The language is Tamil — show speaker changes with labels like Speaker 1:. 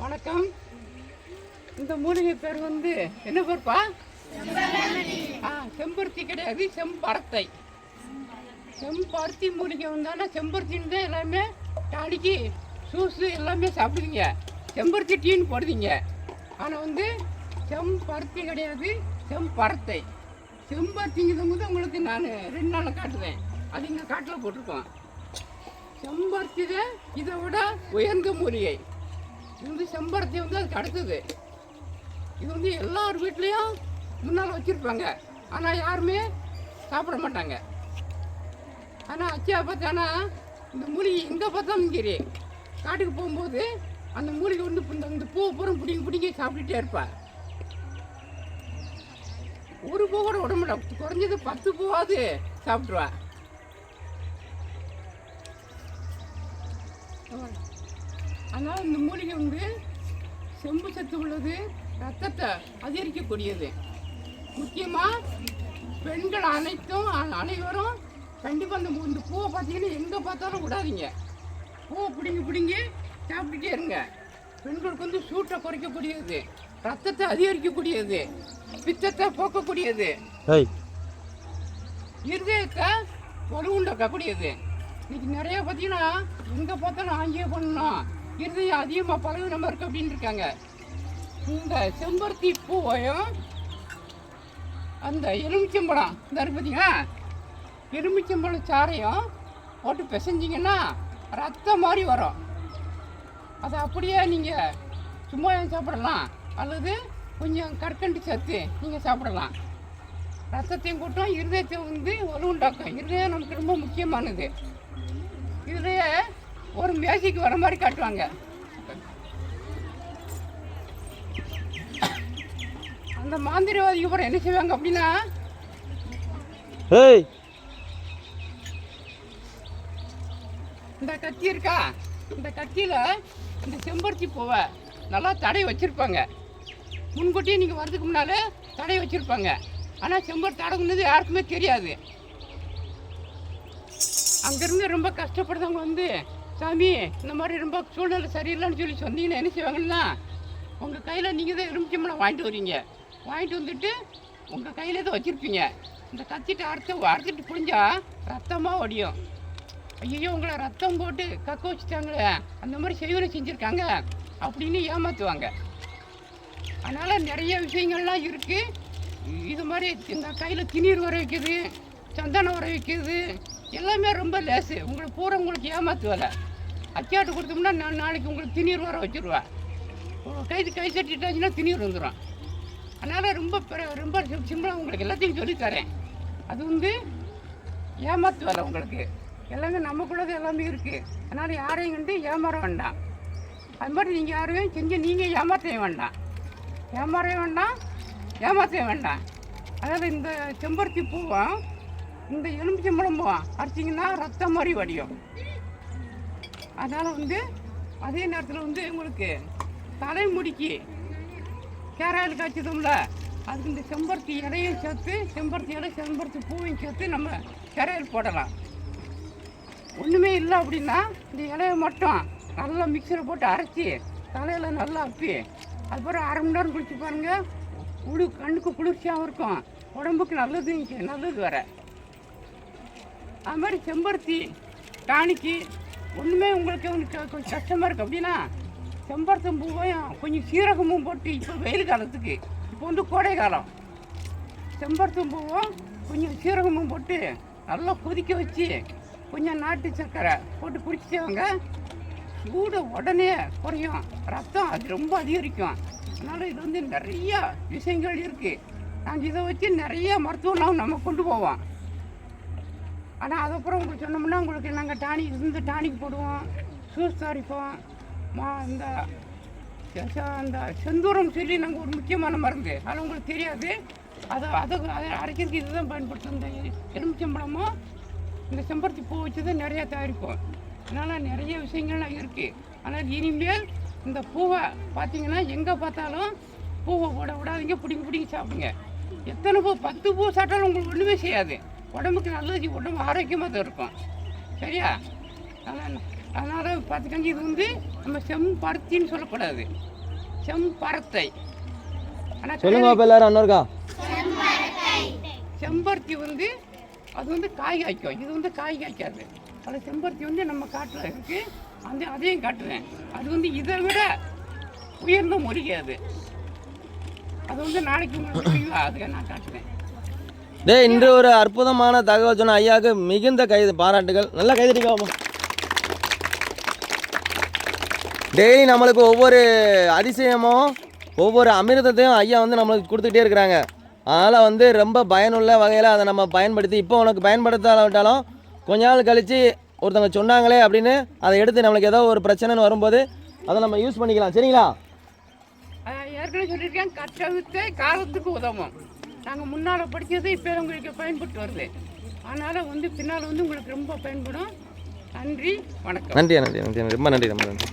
Speaker 1: வணக்கம். இந்த மூலிகை பேர் வந்து என்ன பேர்ப்பா? ஆ செம்பருத்தி கிடையாது செம்பரத்தை. செம்பருத்தி மூலிகை வந்தாலும் செம்பருத்தின்னு தான் எல்லாமே டாடிக்கு ஜூஸு எல்லாமே சாப்பிடுவீங்க. செம்பருத்தி டீன்னு போடுவீங்க. ஆனால் வந்து செம்பருத்தி கிடையாது செம்பரத்தை. செம்பருத்திங்கிறது வந்து உங்களுக்கு நான் ரெண்டு நாளில் காட்டுவேன். அது இங்கே காட்டில் போட்டிருக்கோம். செம்பருத்தி தான் இதை விட உயர்ந்த மூலிகை. இது வந்து செம்பருத்தி வந்து அதுக்கு அடுத்தது. இது வந்து எல்லார் வீட்லேயும் முன்னால் வச்சுருப்பாங்க. ஆனால் யாருமே சாப்பிட மாட்டாங்க. ஆனால் அச்சியா பார்த்தானா இந்த மூலிகை எங்கே பார்த்தாலும் சரி காட்டுக்கு போகும்போது அந்த மூலிகை வந்து இந்த இந்த பூவை பூரா பிடிங்கி பிடிங்கி சாப்பிட்டுட்டே இருப்பாள் ஒரு பூ கூட விட மாட்டா. குறைஞ்சது பத்து பூவாவது சாப்பிட்ருவா ஆனால் இந்த மூலிகை வந்து செம்பு சத்து உள்ளது ரத்தத்தை அதிகரிக்கக்கூடியது. முக்கியமாக பெண்கள் அனைத்தும் அனைவரும் கண்டிப்பாக அந்த இந்த பூவை பார்த்தீங்கன்னா எங்கே பார்த்தாலும் விடாதீங்க. பூவை பிடிங்கி பிடிங்கி சாப்பிட்டுட்டே இருங்க. பெண்களுக்கு வந்து சூட்டை குறைக்கக்கூடியது ரத்தத்தை அதிகரிக்கக்கூடியது பித்தத்தை போக்கக்கூடியது. இருதயத்தை வலுவுண்டாக்கக்கூடியது இன்னைக்கு நிறைய பார்த்தீங்கன்னா எங்கே பார்த்தாலும் ஆங்கிய பண்ணணும் இருதயம் அதிகமாக பலவீனமாக இருக்கு அப்படின்னு இருக்காங்க. இந்த செம்பருத்தி பூவையும் அந்த எலுமிச்சம்பழம் இந்த பார்த்தீங்களா எலுமிச்சம்பழம் சாறையும் போட்டு பிசைஞ்சிங்கன்னா ரத்தம் மாதிரி வரும். அதை அப்படியே நீங்கள் சும்மா சாப்பிடலாம்? அல்லது கொஞ்சம் கற்கண்டு சேர்த்து நீங்கள் சாப்பிடலாம். ரத்தத்தையும் கூட்டம் இருதயத்தை வந்து வலுவுண்டாக்கும். இருதயம் நமக்கு ரொம்ப முக்கியமானது. இதுலயே ஒரு மேசைக்கு வர மாதிரி காட்டுவாங்க. அந்த மாந்திரிவாதிக்கு அப்புறம் என்ன செய்வாங்க அப்படின்னா இந்த கத்தி இருக்கா? இந்த கத்தியில இந்த செம்பருத்தி பூவை நல்லா தடை வச்சிருப்பாங்க. முன்கூட்டியே நீங்கள் வரதுக்கு முன்னாலே தடை வச்சிருப்பாங்க. ஆனால் செம்பருத்தி தடகுனது யாருக்குமே தெரியாது. அங்கேருந்து ரொம்ப கஷ்டப்படுறவங்க வந்து சாமி இந்த மாதிரி ரொம்ப சூழ்நிலை சரியில்லைன்னு சொல்லி சொன்னீங்கன்னா என்ன செய்வாங்கன்னா உங்கள் கையில் நீங்கள் தான் எலுமிச்சம்பழம் வாங்கிட்டு வரீங்க வாங்கிட்டு வந்துட்டு உங்கள் கையில் தான் வச்சுருப்பீங்க. இந்த கத்திட்டு அறுத்து அறுத்துட்டு புழிஞ்சா ரத்தமாக ஒடியும். ஐயோ உங்களை ரத்தம் போட்டு கக்க வச்சுட்டாங்களே அந்த மாதிரி செய்வனை செஞ்சுருக்காங்க அப்படின்னு ஏமாற்றுவாங்க அதனால் நிறைய விஷயங்கள்லாம் இருக்குது இது மாதிரி இந்த கையில் திணீர் வர வைக்கிறது சந்தனம் வர வைக்கிறது எல்லாமே ரொம்ப லேசு. உங்களை பூரா உங்களுக்கு ஏமாற்றுவலை அச்சாட்டு கொடுத்தோம்னா நான் நாளைக்கு உங்களுக்கு திணீர் வர வச்சுருவேன் கைது கை தட்டிட்டாச்சுன்னா திணீர் வந்துடும் அதனால் ரொம்ப ரொம்ப சிம்பிளாக உங்களுக்கு எல்லாத்தையும் சொல்லித்தரேன் அது வந்து ஏமாத்து வேலை உங்களுக்கு. எல்லாமே நமக்குள்ளது எல்லாமே இருக்குது அதனால் யாரையும் வந்து ஏமாற வேண்டாம். அது மாதிரி நீங்கள் யாரையும் செஞ்சு நீங்கள் ஏமாற்ற வேண்டாம். ஏமாற வேண்டாம் ஏமாற்ற வேண்டாம். அதாவது இந்த செம்பருத்தி பூவும் இந்த எலுமிச்சம்பழமும் அரைச்சிங்கன்னா ரத்தம் மாதிரி வடியும். அதனால் வந்து அதே நேரத்தில் வந்து உங்களுக்கு தலைமுடிக்கு கேராயில் காய்ச்சதும்ல அதுக்கு இந்த செம்பருத்தி இலையும் சேர்த்து செம்பருத்தி இலை செம்பருத்தி பூவையும் சேர்த்து நம்ம கேராயில் போடலாம். ஒன்றுமே இல்லை அப்படின்னா இந்த இலையை மட்டும் நல்லா மிக்சியில் போட்டு அரைச்சி தலையில் நல்லா அப்பி அதுக்கப்புறம் அரை மணி நேரம் குளிச்சு பாருங்கள் குளு கண்ணுக்கு குளிர்ச்சியாகவும் இருக்கும். உடம்புக்கு நல்லது நல்லது வர அது மாதிரி செம்பருத்தி டானிக்கு ஒன்றுமே உங்களுக்கு உங்களுக்கு கொஞ்சம் கஷ்டமாக இருக்குது அப்படின்னா செம்பருத்தம் பூவையும் கொஞ்சம் சீரகமும் போட்டு இப்போ வெயில் காலத்துக்கு. இப்போ வந்து கோடை காலம். செம்பருத்தம் பூவும் கொஞ்சம் சீரகமும் போட்டு நல்லா கொதிக்க வச்சு கொஞ்சம் நாட்டு சர்க்கரை போட்டு குடிச்சிட்டவங்க சூடு உடனே குறையும். ரத்தம் அது ரொம்ப அதிகரிக்கும். அதனால் இது வந்து நிறைய விஷயங்கள் இருக்குது நாங்கள் இதை வச்சு நிறைய மருத்துவம்லாம் நம்ம கொண்டு போவோம். ஆனால் அதுக்கப்புறம் உங்களுக்கு சொன்னோம்னா உங்களுக்கு நாங்கள் டானிக் இருந்து டானிக் போடுவோம். சூஸ் தயாரிப்போம். மா இந்த ச- அந்த செந்தூரம் சொல்லி நாங்கள் ஒரு முக்கியமான மருந்து. அது உங்களுக்கு தெரியாது. அதை அதை அதை அரைக்கிறதுக்கு இதுதான் பயன்படுத்தும். இந்த எலுமிச்சம்பழமும் இந்த செம்பருத்தி பூ வச்சு தான் நிறையா தயாரிப்போம். அதனால் நிறைய விஷயங்கள்லாம் இருக்குது ஆனால் இனிமேல் இந்த பூவை பார்த்தீங்கன்னா எங்கே பார்த்தாலும் பூவை போட விடாதீங்க. பிடிங்கி பிடிங்கி சாப்பிடுங்க. எத்தனை பூ பத்து பூ சாப்பிட்டாலும் உங்களுக்கு ஒன்றுமே செய்யாது. உடம்புக்கு நல்லது உடம்பு ஆரோக்கியமாக தான் இருக்கும். சரியா? அதனால் அதனால் பார்த்துக்கங்க இது வந்து நம்ம செம்பருத்தின்னு சொல்லக்கூடாது. செம்பரத்தை ஆனால்
Speaker 2: சொல்லுங்க அப்போ எல்லாரும் அண்ணருக்கா?
Speaker 1: செம்பருத்தி வந்து அது வந்து காய் காய்க்கும். இது வந்து காய் காய்க்காது. அதில் செம்பருத்தி வந்து நம்ம காட்டில் இருக்குது அந்த அதையும் காட்டுறேன். அது வந்து இதை விட உயர்ந்த மூலிகை அது அது வந்து நாளைக்கு உங்களுக்கு அதுக்கு நான் காட்டுறேன்.
Speaker 2: டேய் இன்று ஒரு அற்புதமான தகவல் சொன்ன ஐயாவுக்கு மிகுந்த கைது பாராட்டுகள். நல்லா கைதடிக்காமா டெய்லி நம்மளுக்கு ஒவ்வொரு அதிசயமும் ஒவ்வொரு அமிர்தத்தையும் ஐயா வந்து நம்மளுக்கு கொடுத்துக்கிட்டே இருக்கிறாங்க. அதனால் வந்து ரொம்ப பயனுள்ள வகையில் அதை நம்ம பயன்படுத்தி இப்போ உனக்கு பயன்படுத்தாவிட்டாலும் கொஞ்ச நாள் கழித்து ஒருத்தவங்க சொன்னாங்களே அப்படின்னு அதை எடுத்து நம்மளுக்கு ஏதோ ஒரு பிரச்சனைன்னு வரும்போது அதை நம்ம யூஸ் பண்ணிக்கலாம். சரிங்களா?
Speaker 1: ஏற்கனவே சொல்லியிருக்கேன் கற்றவித்தை காலத்துக்கு உதவும். நாங்கள் முன்னால் படித்தது இப்போ உங்களுக்கு பயன்பட்டு வருது. அதனால் வந்து பின்னால் வந்து உங்களுக்கு ரொம்ப பயன்படும். நன்றி வணக்கம்.
Speaker 2: நன்றி நன்றி நன்றி. ரொம்ப நன்றி ரொம்ப நன்றி.